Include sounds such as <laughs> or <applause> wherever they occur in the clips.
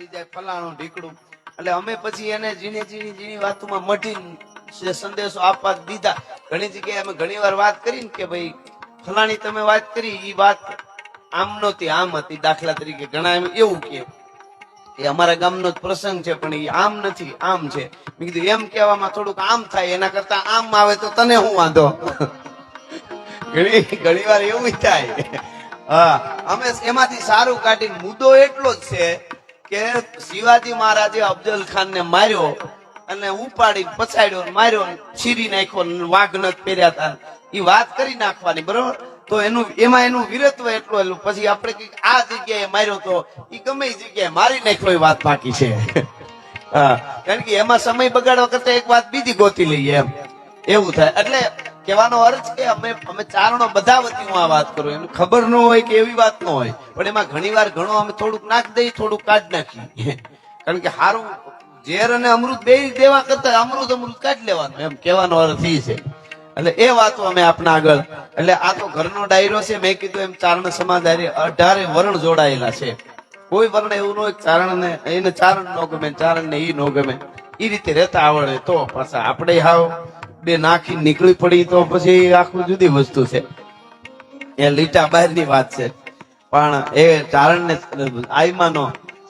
આવી જાય ફલાણું ઢીકડું. એટલે અમે પછી એને ઝીણી ઝીણી ઝીણી વાતોમાં મઢી સંદેશો આપવા દીધા. ઘણી જગ્યાએ અમે ઘણી વાર વાત કરી ને કે ભાઈ, ફલાણી તમે વાત કરી એ વાત આમ નહોતી, આમ હતી. દાખલા તરીકે ઘણા એમ એવું કે, એ અમારા ગામનો જ પ્રસંગ છે, પણ એ આમ નથી, આમ છે. મેં કીધું, એમ કહેવામાં થોડુંક આમ થાય, એના કરતા આમ આવે તો તને હું વાંધો? <laughs> ઘણી ઘણી વાર એવું થાય. હા, અમે એમાંથી સારું કાઢીને, મુદ્દો એટલો જ છે કે શિવાજી મહારાજે અફજલ ખાન ને માર્યો અને ઉપાડી પછાડ્યો માર્યો છીરી નાખ્યો વાઘ પહેર્યા હતા એ વાત કરી નાખવાની, બરોબર? તો એનું, એમાં એનું વીરત્વ એટલું એટલું પછી આપણે કંઈક આ જગ્યાએ માર્યો તો એ ગમે જગ્યાએ મારી નાખ્યો એ વાત બાકી છે. કારણ કે એમાં સમય બગાડવા કરતા એક વાત બીજી ગોતી લઈએ એમ. એવું થાય. એટલે કહેવાનો અર્થ કે અમે અમે ચારણો બધા વતી હું આ વાત કરું એનું ખબર ન હોય કે એવી વાત ન હોય. પણ એમાં ઘણીવાર ઘણો અમે થોડુંક નાખ દઈએ, થોડુંક કાઢ નાખીએ. કારણ કે સારું ઝેર અને અમૃત બે દેવા કરતા અમૃત અમૃત કાઢ લેવાનું, એમ કહેવાનો અર્થ એ છે. એટલે એ વાતો અમે આપણા આગળ, એટલે આ તો ઘરનો ડાયરો છે, મેં કીધું એમ ચારણ સમાજ અઢારે વરણ જોડાયેલા છે. કોઈ વર્ણ એવું ન હોય ચારણ ને એને ચારણ નો ગમે ચારણ ને ઈ નો ગમે. એ રીતે રહેતા આવડે તો પાછા આપણે હાવ બે નાખી નીકળી પડી તો પછી આખું જુદી વસ્તુ છે. એ લીટા બહારની વાત છે. પણ એ ચારણ ને આઈમાનો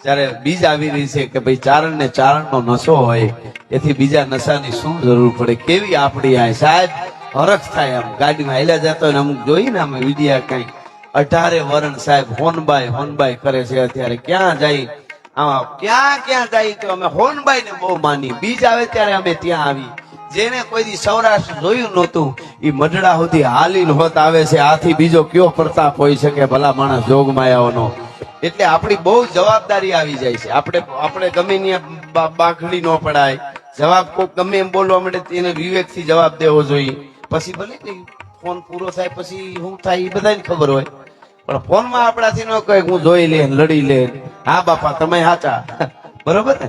જ્યારે બીજ આવી રહી છે કે ભાઈ ચારણ ને ચારણ નો નશો હોય, એથી બીજા નશાની શું જરૂર પડે? કેવી આપણી આ સાહેબ? હરખ થાય આમ. ગાડીમાં હાલ્યા જતો હોય અમુક જોઈ ને અમે વિડિયા કઈ. અઢારે વરણ સાહેબ હોનબાઈ હોનબાઈ કરે છે. અત્યારે ક્યાં જાય? આમાં ક્યાં ક્યાં જાય? તો અમે હોનબાઈ ને બહુ માની બીજ આવે ત્યારે અમે ત્યાં આવી જેને કોઈ દી સૌરાષ્ટ્ર જોયું નહોતું એ મઢડા સુધી હાલીન હોત આવે છે, આથી બીજો કયો પ્રતાપ હોઈ શકે ભલા માણસ જોગમાયાઓનો એટલે આપણી બહુ જવાબદારી આવી જાય છે. આપણે આપણે ગમે બાખડી ન પડાય. જવાબ કોઈ ગમે એમ બોલવા માટે એને વિવેકથી જવાબ દેવો જોઈએ. પછી ભલે ફોન પૂરો થાય, પછી શું થાય એ બધાને ખબર હોય. પણ ફોનમાં આપણાથી ન કહે હું જોઈ લે લડી લે હા બાપા, તમે સાચા બરોબર ને?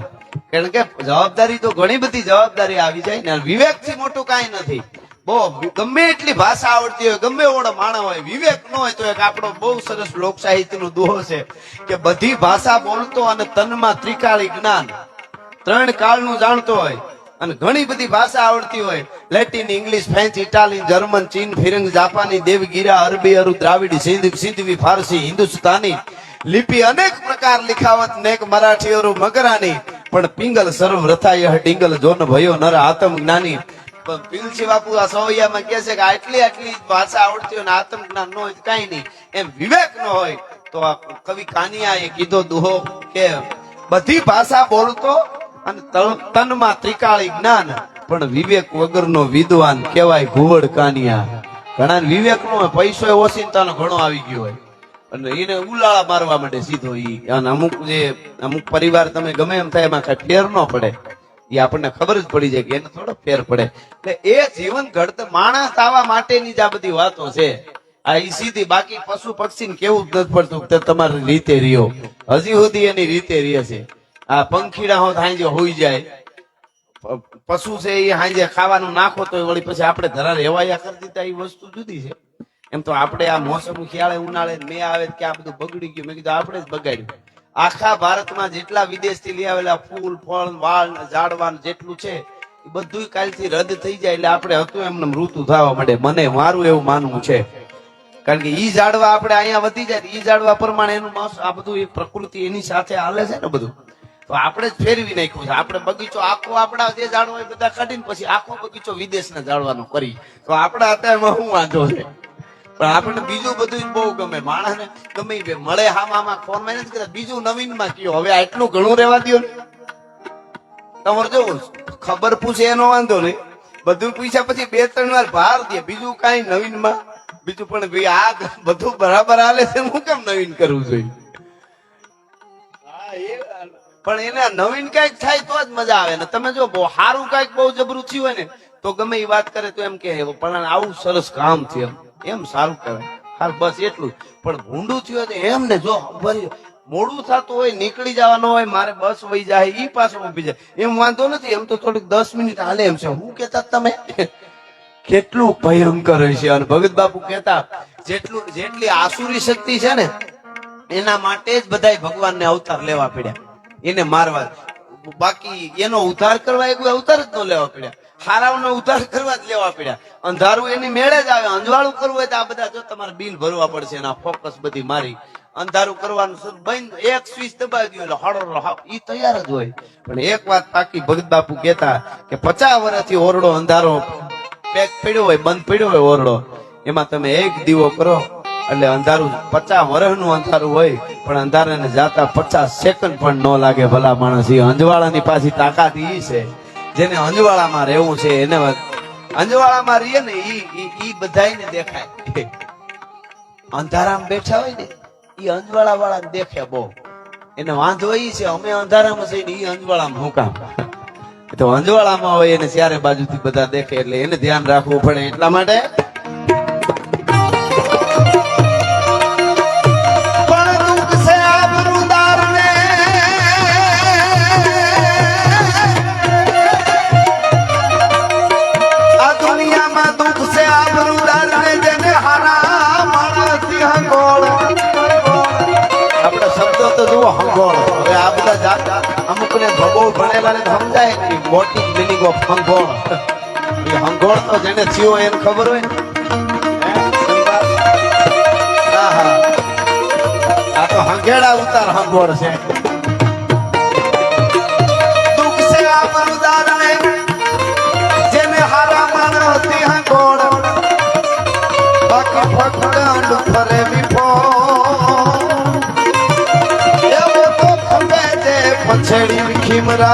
કારણ કે જવાબદારી તો ઘણી બધી જવાબદારી આવી જાય ને વિવેકથી મોટું કઈ નથી. બહુ ગમે એટલી ભાષા આવડતી હોય, ગમે એવડો માણા હોય, વિવેક ન હોય તો એક આપણો બહુ સરસ લોક સાહિત્યનો દોહો છે કે બધી ભાષા બોલતો અને તનમાં ત્રિકાળી જ્ઞાન, ત્રણ કાળનું જાણતો હોય, અને ઘણી બધી ભાષા આવડતી હોય, Latin, English, French, Italian, German, ચીન, ફિરંગ, જાપાની, દેવગીરા, અરબી, અરુ, દ્રાવિડ, સિંધ, સિંધવી, ફારસી, હિન્દુસ્તાની લિપિ અનેક પ્રકાર લિખાવત, નેક મરાઠી અરુ મગરાની. પણ પિંગલ સર્વ રથાય ડિંગલ જોન ભયો નર આતમ જ્ઞાની. પણ પિલસી બાપુ આ સવૈયામાં કહે છે કે આટલી આટલી ભાષા આવડતી હોય ને આત્મ જ્ઞાન ન હોય કાંઈ નહીં. એમ વિવેક ન હોય તો આ કવિ કાનિયાએ કીધો દુહો કે બધી ભાષા બોલતો અને તન- તનમાં ત્રિકાળી જ્ઞાન, પણ વિવેક વગરનો વિદ્વાન કહેવાય ઘુવડ કાનિયા. ઘણા વિવેક નો પૈસો ઓસિંતાનો ઘણો આવી ગયો હોય. અને એને ઉલાળા મારવા માટે સીધો ઈ. અને અમુક જે, અમુક પરિવાર તમે ગમે એમ થાય એમાં કઈ ફેર ન પડે. એ આપણને ખબર જ પડી જાય કે એને થોડો ફેર પડે. એટલે એ જીવન ઘડતર માણસ આવા માટેની જ આ બધી વાતો છે. આ ઈ સીધી બાકી પશુ પક્ષી કેવું જ નથી પડતું કે તમારી રીતે રહ્યો. હજી સુધી એની રીતે રહે છે. આ પંખીડા હોત હાંજે હોઈ જાય. પશુ છે એ હાંજે ખાવાનું નાખો તો વળી પછી આપણે ધરા રેવાયા કરી દીધા એ વસ્તુ જુદી છે. એમ તો આપણે આ મોસમ શિયાળે ઉનાળે મે આવે કે આ બધું બગડી ગયું. મેં કીધું આપણે જ બગાડ્યું. આખા ભારતમાં જેટલા વિદેશથી લઈ આવેલા ફૂલ, ફળ, વાળ, ઝાડવાન જેટલું છે, એ બધું કાલથી રદ થઈ જાય એટલે આપણે હતું એમને ઋતુ થવા માટે મને મારું એવું માનવું છે. કારણ કે ઈ ઝાડવા આપણે અહીંયા વધી જાય ઈ ઝાડવા પ્રમાણે એનું આ બધું એ પ્રકૃતિ એની સાથે હાલે છે ને બધું. તો આપણે જ ફેરવી નાખ્યું છે. આપણે બગીચો આખો આપણા જે ઝાડવા એ બધા કાઢીને પછી આખો બગીચો વિદેશના ઝાડવાનો કરી. તો આપણા અત્યારમાં શું વાંધો છે? પણ આપણને બીજું બધું બહુ ગમે. માણસને ગમે બે. મળે હામાં ફોનમાં નથી કરતા બીજું નવીનમાં કયો. હવે આટલું ઘણું રહેવા દો ને. તમારે જોવું ખબર પૂછે એનો વાંધો નહીં. બધું પૂછ્યા પછી બે ત્રણ વાર ભાર દે. બીજું કાંઈ નવીનમાં બીજું પણ ભાઈ આ બધું બરાબર હાલે છે. હું કેમ નવીન કરવું જોઈએ? હા, એ પણ એને નવીન કંઈક થાય તો જ મજા આવે. ને તમે જો બહુ સારું કંઈક બહુ જબરું થયું હોય ને તો ગમે એ વાત કરે તો એમ કે પણ આવું સરસ કામ થયું એમ સારું કહેવાય. હાલ બસ એટલું. પણ ભૂંડું થયું હોય તો એમ ને જો મોડું થતું હોય, નીકળી જવાનું હોય, મારે બસ વહી જાય, ઈ પાછું ઊભી જાય. એમ વાંધો નથી, એમ તો થોડીક દસ મિનિટ હાલે એમ છે. હું કેતા તમે? કેટલું ભયંકર હશે અને ભગત બાપુ કેતા જેટલું, જેટલી આસુરી શક્તિ છે ને, એના માટે જ બધાય ભગવાનને અવતાર લેવા પડ્યા. એને મારવા બાકી એનો ઉદ્ધાર કરવા એક અવતાર જ ન લેવા પડ્યા. હારાઓનો ઉધાર કરવા જ લેવા પડ્યા. અંધારું એની મેળે જ આવે. અંજવાળું કરવું હોય તો આ બધા જો તમારે બિલ ભરવા પડશે એના ફોકસ બધી મારી. અંધારું કરવાનું બંધ. એક સ્વિચ દબાવી દો એટલે હળો ઈ તૈયાર જ હોય. પણ એક વાત પાકી ભગત બાપુ કહેતા કે પચાસ વર્ષથી ઓરડો અંધારો પેક પડ્યો હોય, બંધ પડ્યો હોય ઓરડો. એમાં તમે એક દીવો કરો એટલે અંધારું પચાસ વર્ષનું અંધારું હોય, પણ અંધારાને જાતા પચાસ સેકન્ડ પણ ન લાગે ભલા માણસ. એ અંજવાળાની પાછી તાકાત ઈ છે. જેને અંજવાળામાં રહેવું છે, એને અંજવાળામાં રહીએ ને, ઈ ઈ દેખાય. અંધારામાં બેઠા હોય ને, ઈ અંજવાળા વાળા દેખે બહુ. એને વાંધો ઈ છે, અમે અંધારામાં છે ને, ઈ અંજવાળામાં હું કામ? તો અંજવાળામાં હોય એને ચારે બાજુથી બધા દેખે, એટલે એને ધ્યાન રાખવું પડે એટલા માટે ભગો સમજાય કે મોટી મિનિંગ ઓફ હંગોળ હંગોળ તો જેને થયો એને ખબર હોય આ તો હંગેડા ઉતાર હંગોળ છે. દુઃખ છે આ મરુદારને, જેને હારા ફરે પછેડી ভীমরা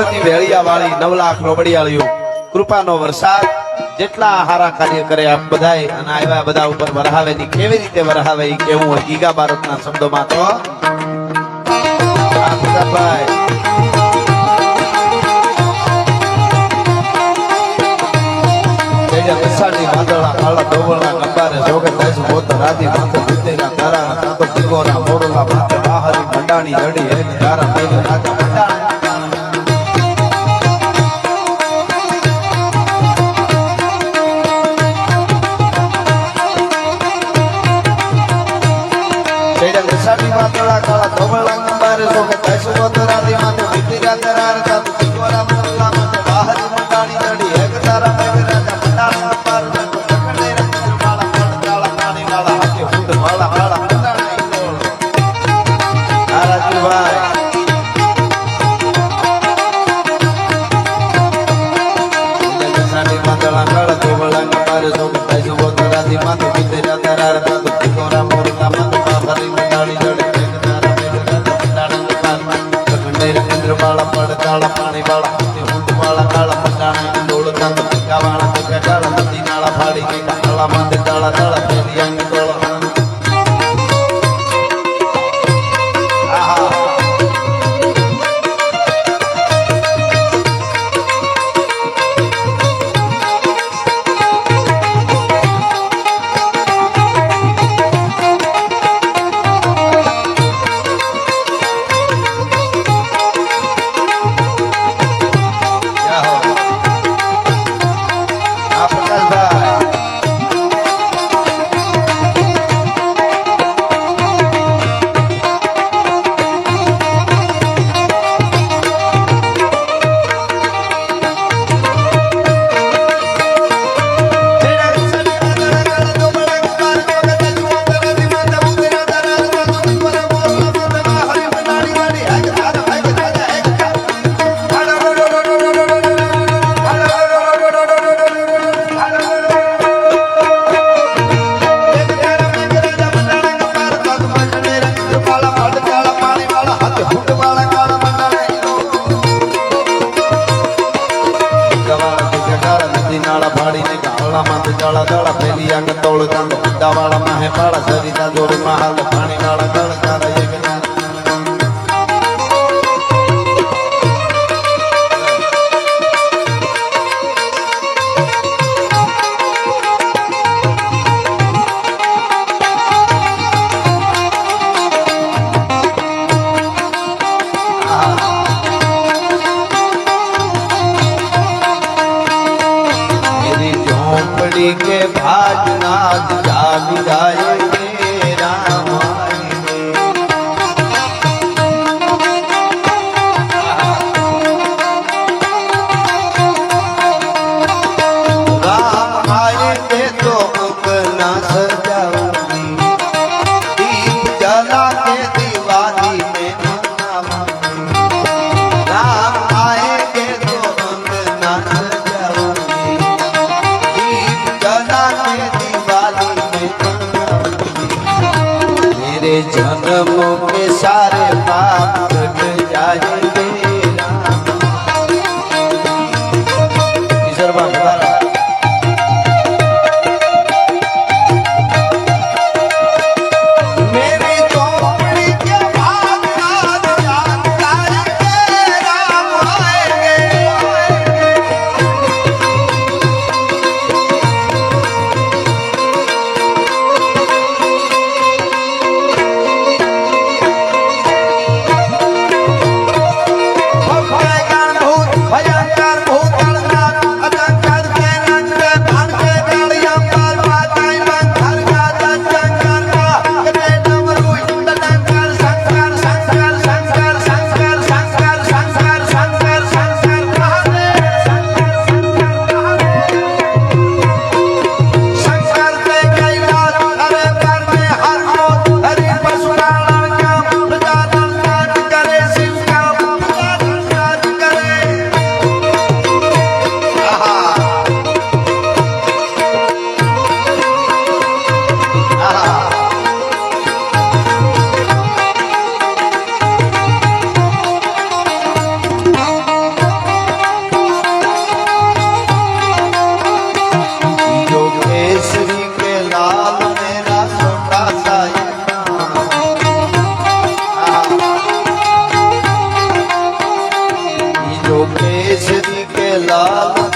ભગવતી વેળિયા વાળી નવ લાખ રોબડિયાળીઓ કૃપાનો વરસાદ, જેટલા હારા કાર્ય કરે આપ બધાએ અને આવ્યા બધા ઉપર વરહાવે ની કેવી રીતે વરહાવે એ કેવું હોય ગીગા ભારતના શબ્દોમાં તો? ભૂતેરા તારા બહારી, મંડાણી જડી તારા રાજા, મંડાણી. তোমার પાણી વાળા. जन्म के सारे पाप कट जाए લાલ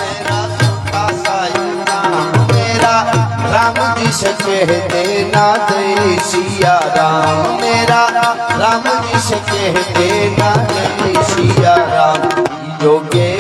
રામ જી સકે તે ના જય સિયા રામ મેરા રામ જી સકે તે ના જય સિયા રામ યોગે